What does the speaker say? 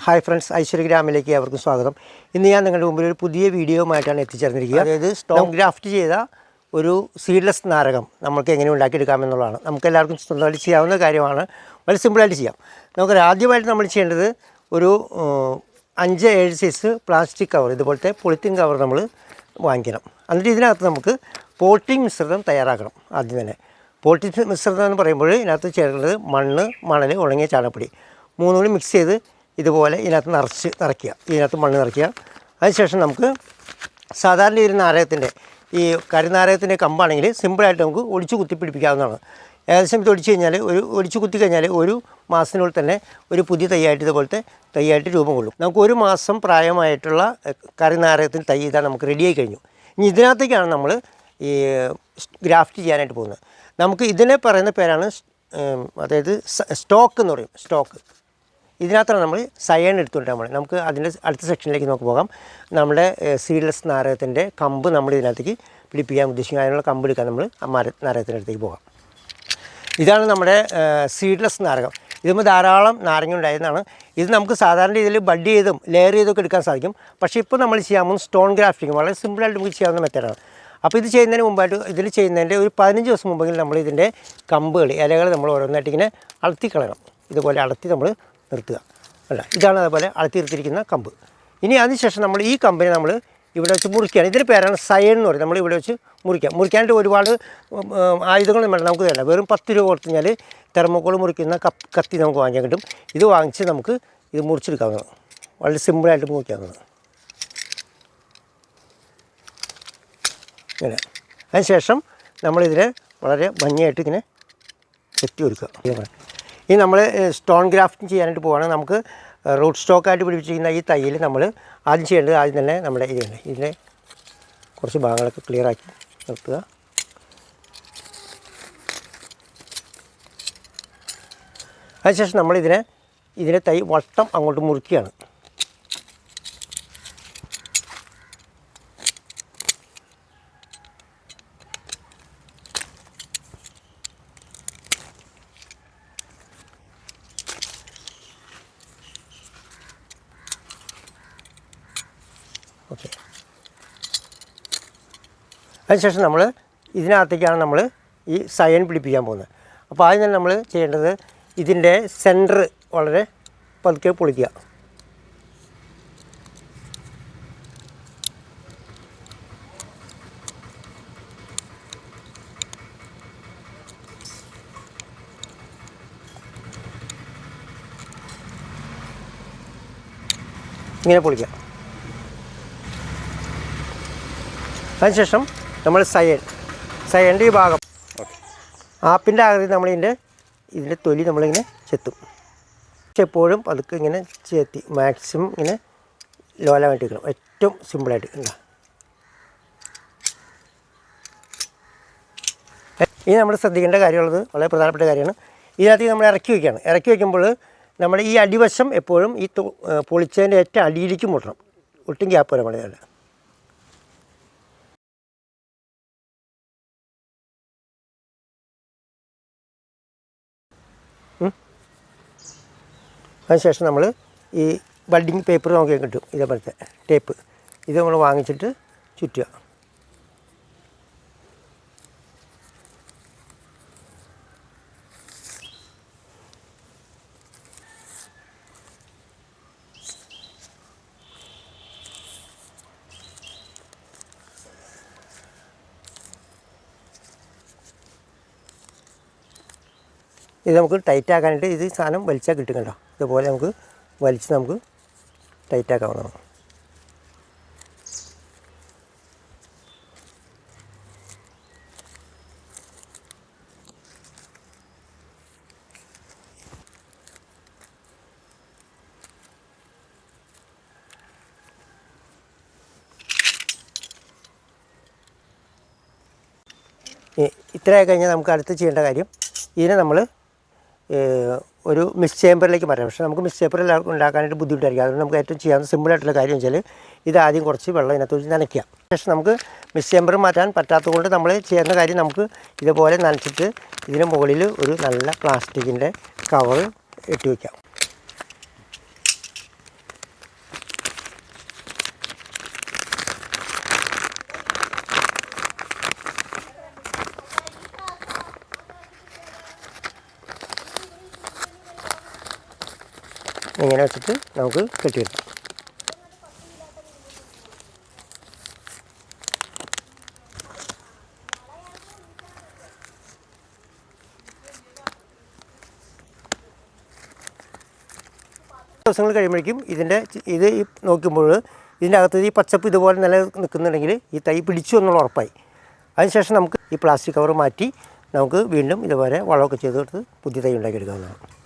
Hi friends Aishwarya ഗ്രാമിലേക്ക് അവർക്കും സ്വാഗതം. ഇന്ന് ഞാൻ നിങ്ങളുടെ മുമ്പിൽ ഒരു പുതിയ വീഡിയോയുമായിട്ടാണ് എത്തിച്ചേർന്നിരിക്കുക. അതായത് സ്റ്റോൺ ഗ്രാഫ്റ്റ് ചെയ്ത ഒരു സീഡ്ലെസ് നാരകം നമുക്ക് എങ്ങനെ ഉണ്ടാക്കിയെടുക്കാമെന്നുള്ളതാണ്. നമുക്ക് എല്ലാവർക്കും സ്വന്തമായിട്ട് ചെയ്യാവുന്ന കാര്യമാണ്. വളരെ സിമ്പിളായിട്ട് ചെയ്യാം. നമുക്ക് ആദ്യമായിട്ട് നമ്മൾ ചെയ്യേണ്ടത് ഒരു അഞ്ച് ഏഴ് സൈസ് പ്ലാസ്റ്റിക് കവർ ഇതുപോലത്തെ പൊളിത്തീൻ കവർ നമ്മൾ വാങ്ങിക്കണം. എന്നിട്ട് ഇതിനകത്ത് നമുക്ക് പോട്ടിംഗ് മിശ്രിതം തയ്യാറാക്കണം ആദ്യം തന്നെ. പോട്ടിംഗ് മിശ്രിതം എന്ന് പറയുമ്പോൾ ഇതിനകത്ത് ചേർക്കേണ്ടത് മണ്ണ് മണൽ ഉണങ്ങിയ ചാണകപ്പൊടി. മൂന്നും കൂടി മിക്സ് ചെയ്ത് ഇതുപോലെ ഇതിനകത്ത് നിറച്ച് നിറയ്ക്കുക. ഇതിനകത്ത് മണ്ണ് നിറയ്ക്കുക. അതിനുശേഷം നമുക്ക് സാധാരണ ഒരു നാരകത്തിന്റെ ഈ കരിനാരകത്തിന്റെ കമ്പാണെങ്കിൽ സിമ്പിളായിട്ട് നമുക്ക് ഒടിച്ച് കുത്തി പിടിപ്പിക്കാവുന്നതാണ്. ഏകദേശം ഇത് ഒടിച്ച് കഴിഞ്ഞാൽ ഒരു ഒടിച്ച് കുത്തി കഴിഞ്ഞാൽ ഒരു മാസത്തിനുള്ളിൽ തന്നെ ഒരു പുതിയ തൈയായിട്ട് ഇതുപോലത്തെ തൈയായിട്ട് രൂപം കൊള്ളും. നമുക്ക് ഒരു മാസം പ്രായമായിട്ടുള്ള എഹ്, കറിനാരകത്തിന് തൈ ഇതാ നമുക്ക് റെഡിയായി കഴിഞ്ഞു. ഇനി ഇതിനകത്തേക്കാണ് നമ്മൾ ഈ ഗ്രാഫ്റ്റ് ചെയ്യാനായിട്ട് പോകുന്നത്. നമുക്ക് ഇതിനെ പറയുന്ന പേരാണ് അതായത് സ്റ്റോക്ക് എന്ന് പറയും സ്റ്റോക്ക്. ഇതിനകത്താണ് നമ്മൾ സയൺ എടുത്തുകൊണ്ടാൽ മതി നമുക്ക് അതിന്റെ അടുത്ത സെക്ഷനിലേക്ക് നമുക്ക് പോകാം. നമ്മുടെ സീഡ്ലെസ് നാരകത്തിന്റെ കമ്പ് നമ്മൾ ഇതിനകത്തേക്ക് പിടിപ്പിക്കാൻ ഉദ്ദേശിക്കുന്നത് അതിനുള്ള കമ്പ് എടുക്കാൻ നമ്മൾ മര നാരകത്തിന്റെ അടുത്തേക്ക് പോകാം. ഇതാണ് നമ്മുടെ സീഡ്ലെസ് നാരകം. ഇതുമ്പോൾ ധാരാളം നാരങ്ങ ഉണ്ടായിരുന്നതാണ്. ഇത് നമുക്ക് സാധാരണ രീതിയിൽ ബഡ് ചെയ്തും ലെയർ ചെയ്തൊക്കെ എടുക്കാൻ സാധിക്കും. പക്ഷേ ഇപ്പോൾ നമ്മൾ ചെയ്യാൻ പോകുന്ന സ്റ്റോൺ ഗ്രാഫ്റ്റിംഗ് വളരെ സിമ്പിളായിട്ട് നമുക്ക് ചെയ്യാവുന്ന മെത്തേഡാണ് അപ്പോൾ ഇത് ചെയ്യുന്നതിന് മുമ്പായിട്ട് ഇതിൽ ചെയ്യുന്നതിന്റെ ഒരു പതിനഞ്ച് ദിവസം മുമ്പെങ്കിലും നമ്മൾ ഇതിന്റെ കമ്പുകൾ ഇലകൾ നമ്മൾ ഓരോന്നായിട്ട് ഇങ്ങനെ അളത്തി കളയണം ഇതുപോലെ അളത്തി നമ്മൾ നിർത്തുക. അല്ല ഇതാണ് അതേപോലെ അളത്തി നിർത്തിയിരിക്കുന്ന കമ്പ്. ഇനി അതിനുശേഷം നമ്മൾ ഈ കമ്പിനെ നമ്മൾ ഇവിടെ വെച്ച് മുറിക്കുകയാണ്. ഇതിന്റെ പേരാണ് സയൺ എന്ന് പറയും. നമ്മൾ ഇവിടെ വെച്ച് മുറിക്കാം മുറിക്കാനായിട്ട് ഒരുപാട് ആയുധങ്ങളൊന്നും വേണ്ട. നമുക്ക് തരണം വെറും പത്ത് രൂപ കൊടുത്തു കഴിഞ്ഞാൽ തെർമോക്കോൾ മുറിക്കുന്ന കപ്പ് കത്തി നമുക്ക് വാങ്ങിക്കാൻ കിട്ടും. ഇത് വാങ്ങിച്ച് നമുക്ക് ഇത് മുറിച്ചെടുക്കാവുന്നതാണ്. വളരെ സിമ്പിളായിട്ട് മുറിക്കാവുന്നതാണ്. ഇങ്ങനെ. അതിനുശേഷം നമ്മളിതിനെ വളരെ ഭംഗിയായിട്ട് ഇങ്ങനെ ചെത്തി ഒരുക്കുക. ഇനി നമ്മൾ സ്റ്റോൺ ഗ്രാഫ്റ്റിംഗ് ചെയ്യാനായിട്ട് പോവുകയാണെങ്കിൽ നമുക്ക് റൂട്ട് സ്റ്റോക്കായിട്ട് പിടിപ്പിച്ചിരിക്കുന്ന ഈ തയ്യിൽ നമ്മൾ ആദ്യം ചെയ്യേണ്ടത് ആദ്യം തന്നെ നമ്മുടെ ഇത് തന്നെ ഇതിന്റെ കുറച്ച് ഭാഗങ്ങളൊക്കെ ക്ലിയർ ആക്കി നിർത്തുക. അതിനുശേഷം നമ്മളിതിനെ ഇതിന്റെ തൈ വട്ടം അങ്ങോട്ട് മുറിക്കുകയാണ് ഓക്കെ. അതിനുശേഷം നമ്മൾ ഇതിനകത്തേക്കാണ് നമ്മൾ ഈ സയൻ പിടിപ്പിക്കാൻ പോകുന്നത്. അപ്പോൾ ആദ്യം തന്നെ നമ്മൾ ചെയ്യേണ്ടത് ഇതിന്റെ സെന്റർ വളരെ പതുക്കെ പൊളിക്കുക. ഇങ്ങനെ പൊളിക്കുക. അതിനുശേഷം നമ്മൾ സയൻ സയന്റെ ഈ ഭാഗം ആപ്പിന്റെ ആകൃതി നമ്മളിതിന്റെ ഇതിന്റെ തൊലി നമ്മളിങ്ങനെ ചെത്തും. പക്ഷെ എപ്പോഴും പതുക്കെ ഇങ്ങനെ ചെത്തി മാക്സിമം ഇങ്ങനെ ലോലമായിട്ട് വെക്കണം. ഏറ്റവും സിമ്പിളായിട്ട് എന്താ ഇനി നമ്മൾ ശ്രദ്ധിക്കേണ്ട കാര്യമുള്ളത് വളരെ പ്രധാനപ്പെട്ട കാര്യമാണ്. ഇതിനകത്ത് നമ്മൾ ഇറക്കി വയ്ക്കുകയാണ്. ഇറക്കി വയ്ക്കുമ്പോൾ നമ്മൾ ഈ അടിവശം എപ്പോഴും ഈ പൊളിച്ചതിന്റെ ഏറ്റവും അടിയിലേക്ക് മുട്ടണം. ഒട്ടും ഗ്യാപ്പ് വരാൻ പാടില്ല. അതിനുശേഷം നമ്മൾ ഈ ബഡിങ് പേപ്പർ നമുക്ക് കിട്ടും. ഇതേപോലത്തെ ടേപ്പ് ഇത് നമ്മൾ വാങ്ങിച്ചിട്ട് ചുറ്റുക. ഇത് നമുക്ക് ടൈറ്റ് ആക്കാനായിട്ട് ഇത് സാധനം വലിച്ചാൽ കിട്ടും കേട്ടോ. ഇതുപോലെ നമുക്ക് വലിച്ച് നമുക്ക് ടൈറ്റ് ആക്കാവുന്നതാണ് ഇ- ഇത്രയായി കഴിഞ്ഞാൽ നമുക്ക് അടുത്ത് ചെയ്യേണ്ട കാര്യം ഇതിനെ നമ്മൾ ഒരു മിക്സ് ചേമ്പറിലേക്ക് മാറ്റാം. പക്ഷേ നമുക്ക് മിക്സ് ചേമ്പർ ഉണ്ടാക്കാനായിട്ട് ബുദ്ധിമുട്ടായിരിക്കും. അതുകൊണ്ട് നമുക്ക് ഏറ്റവും ചെയ്യാവുന്ന സിമ്പിളായിട്ടുള്ള കാര്യം വെച്ചാൽ ഇത് ആദ്യം കുറച്ച് വെള്ളം ഇതിനകത്ത് വെച്ച് നനയ്ക്കുക ശേഷം നമുക്ക് മിക്സ് ചേമ്പർ മാറ്റാൻ പറ്റാത്തതുകൊണ്ട് നമ്മൾ ചെയ്യുന്ന കാര്യം നമുക്ക് ഇതുപോലെ നനച്ചിട്ട് ഇതിന് മുകളിൽ ഒരു നല്ല പ്ലാസ്റ്റിക്കിന്റെ കവർ ഇട്ട് വയ്ക്കാം ഇങ്ങനെ വെച്ചിട്ട് നമുക്ക് കെട്ടിയെടുക്കാം ദിവസങ്ങൾ കഴിയുമ്പോഴേക്കും ഇതിന്റെ ഇത് നോക്കുമ്പോൾ ഇതിന്റെ അകത്ത് ഈ പച്ചപ്പ് ഇതുപോലെ നില നിൽക്കുന്നുണ്ടെങ്കിൽ ഈ തൈ പിടിച്ചു എന്നുള്ള ഉറപ്പായി. അതിനുശേഷം നമുക്ക് ഈ പ്ലാസ്റ്റിക് കവർ മാറ്റി നമുക്ക് വീണ്ടും ഇതുപോലെ വളമൊക്കെ ചെയ്ത് കൊടുത്ത് പുതിയ തൈ ഉണ്ടാക്കിയെടുക്കാവുന്നതാണ്.